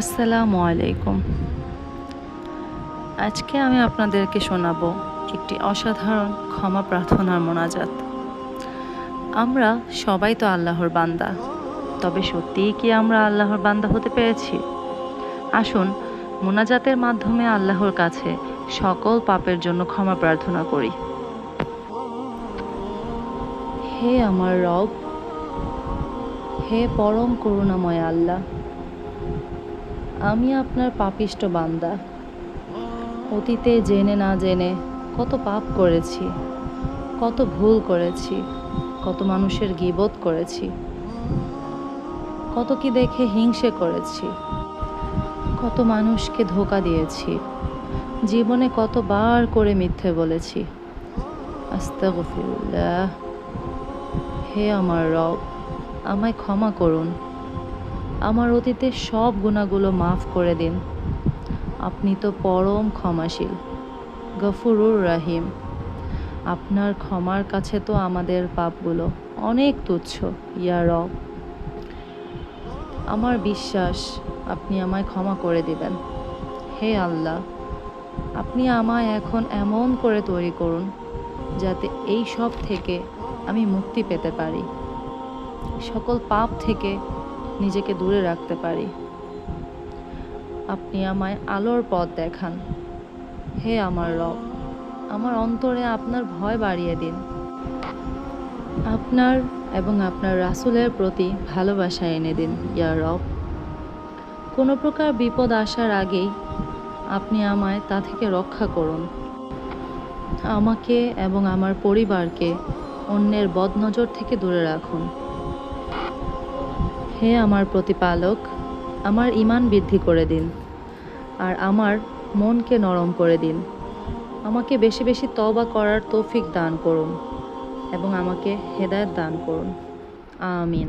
আসসালামু আলাইকুম। আজকে আমি আপনাদেরকে শোনাবো একটি অসাধারণ ক্ষমা প্রার্থনার মোনাজাত। আমরা সবাই তো আল্লাহর বান্দা, তবে সত্যিই কি আমরা আল্লাহর বান্দা হতে পেরেছি? আসুন, মোনাজাতের মাধ্যমে আল্লাহর কাছে সকল পাপের জন্য ক্ষমা প্রার্থনা করি। হে আমার রব, হে পরম করুণাময় আল্লাহ আমি আপনার পাপিষ্ট বান্দা। অতীতে জেনে না জেনে কত পাপ করেছি, কত ভুল করেছি, কত মানুষের গিবোধ করেছি, কত কি দেখে হিংসে করেছি, কত মানুষকে ধোকা দিয়েছি, জীবনে কতবার করে মিথ্যে বলেছি। আস্তাগফিরুল্লাহ, হে আমার রব, আমায় ক্ষমা করুন। আমার অতীতের সব গুণাগুলো মাফ করে দিন। আপনি তো পরম ক্ষমাশীল, গফুরুর রাহিম। আপনার ক্ষমার কাছে তো আমাদের পাপগুলো অনেক তুচ্ছ, ইয়া রব। আমার বিশ্বাস, আপনি আমায় ক্ষমা করে দিবেন। হে আল্লাহ, আপনি আমায় এখন এমন করে তৈরি করুন, যাতে এই সব থেকে আমি মুক্তি পেতে পারি। সকল পাপ থেকে নিজেকে দূরে রাখতে পারি। আপনি আমায় আলোর পথ দেখান। হে আমার রব, আমার অন্তরে আপনার ভয় বাড়িয়ে দিন। আপনার এবং আপনার রাসুলের প্রতি ভালোবাসা এনে দিন, ইয়া রব। কোনো প্রকার বিপদ আসার আগেই আপনি আমায় তা থেকে রক্ষা করুন। আমাকে এবং আমার পরিবারকে অন্যের বদনজর থেকে দূরে রাখুন। হে আমার প্রতিপালক, আমার ইমান বৃদ্ধি করে দিন, আর আমার মনকে নরম করে দিন। আমাকে বেশি বেশি তবা করার তৌফিক দান করুন এবং আমাকে হেদায়ত দান করুন। আমিন।